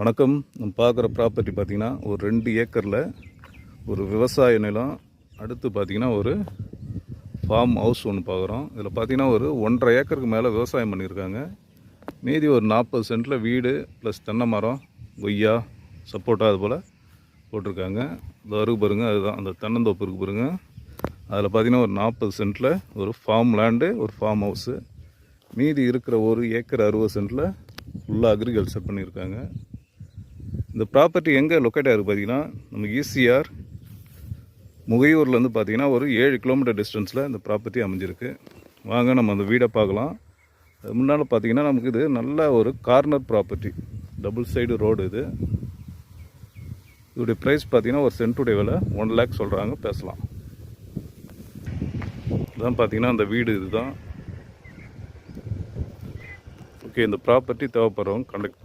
வணக்கம். நம்ம பார்க்குற ப்ராப்பர்ட்டி பார்த்தீங்கன்னா ஒரு ரெண்டு ஏக்கரில் ஒரு விவசாய நிலம். அடுத்து பார்த்தீங்கன்னா ஒரு ஃபார்ம் ஹவுஸ் ஒன்று பார்க்குறோம். இதில் பார்த்தீங்கன்னா ஒரு ஒன்றரை ஏக்கருக்கு மேலே விவசாயம் பண்ணியிருக்காங்க. மீதி ஒரு நாற்பது சென்ட்டில் வீடு ப்ளஸ் தென்னை மரம் கொய்யா சப்போட்டா அது போல் போட்டிருக்காங்க. இந்த அருகு பாருங்க அதுதான். அந்த தென்னந்தோப்பு இருக்கு பாருங்க. அதில் பார்த்தீங்கன்னா ஒரு நாற்பது சென்ட்டில் ஒரு ஃபார்ம் லேண்டு ஒரு ஃபார்ம் ஹவுஸு மீதி இருக்கிற ஒரு ஏக்கர் அறுபது சென்ட்டில் ஃபுல்லாக அக்ரிகல்ச்சர் பண்ணியிருக்காங்க. இந்த ப்ராப்பர்ட்டி எங்கே லொக்கேட் ஆகிருக்கு பார்த்தீங்கன்னா நம்ம ஈசிஆர் முகையூர்லேருந்து பார்த்தீங்கன்னா ஒரு ஏழு கிலோமீட்டர் டிஸ்டன்ஸில் இந்த ப்ராப்பர்ட்டி அமைஞ்சிருக்கு. வாங்க நம்ம அந்த வீடை பார்க்கலாம். அது முன்னால் பார்த்தீங்கன்னா நமக்கு இது நல்ல ஒரு corner property double side road இது. இதோடைய ப்ரைஸ் பார்த்தீங்கன்னா ஒரு சென்ட்டுடைய விலை. ஒன் லேக் சொல்கிறாங்க பேசலாம். இதுதான் பார்த்தீங்கன்னா அந்த வீடு இதுதான். ஓகே இந்த ப்ராப்பர்ட்டி தேவைப்படுறவங்க கண்டக்ட்